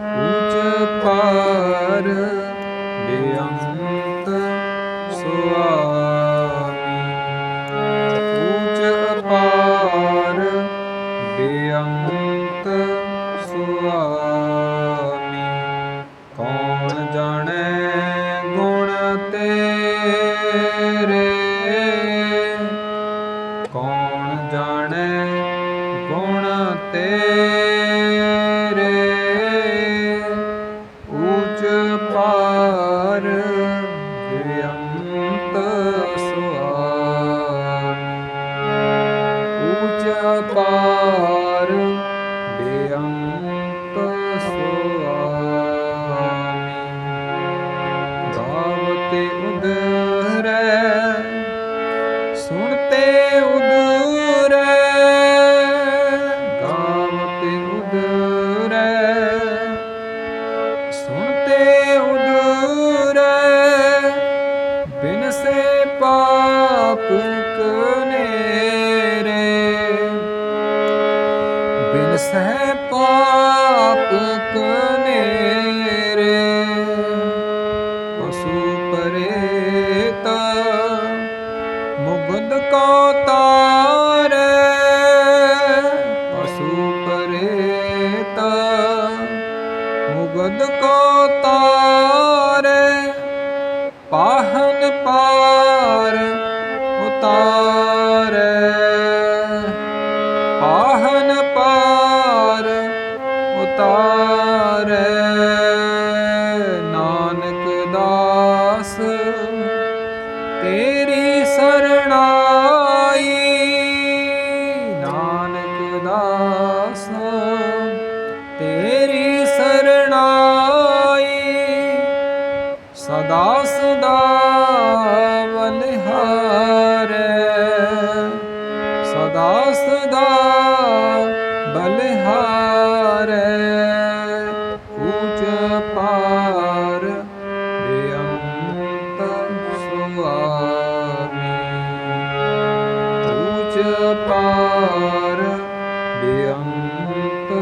ਊਚ ਪਾਰ ਬੇਅੰਤ ਸੁਆਮੀ। ਊਚ ਅਪਾਰ ਬੇਅੰਤ ਸੁਆਮੀ। ਕੌਣ ਜਾਣੈ ਗੁਣ ਤੇਰੇ? ਕੌਣ ਜਾਣੈ ਗੁਣ ਤੇਰੇ? ਊਚ ਪਾਰ ਬੇਅੰਤ ਸੁਆਮੀ। ਗਾਵਤੇ ਉਦਰੈ ਸੁਣਤੇ ਉਦਰੈ ਗਾਵਤੇ ਉਦਰੈ ਸੁਣਤੇ ਉਦਰੈ ਬਿਨ ਸੇ ਪਾਪ ਬਿਨ ਸਹਿ ਪਾਪ ਕਨੇਰੇ ਪਸੂ ਪਰੇਤ ਮੁਗਦ ਕੋ ਤਾਰੇ। ਪਸੂ ਪਰੇਤ ਮੁਗਦ ਕੋ ਤਾਰੇ। ਦਾਸ ਤੇਰੀ ਸਰਣਾਈ। ਨਾਨਕ ਦਾਸ ਤੇਰੀ ਸਰਣਾਈ। ਸਦਾ ਸਦਾ ਬਲਿਹਾਰੇ ਸਦਾ ਸਦਾ ਬਲਿਹਾਰੇ ਅਪਾਰ ਬੇਅੰਤ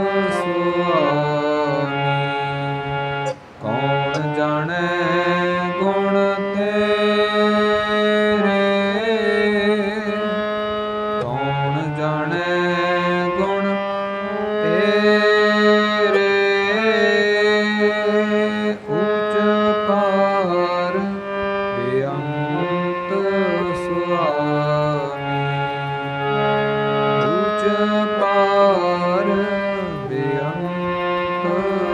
Oh.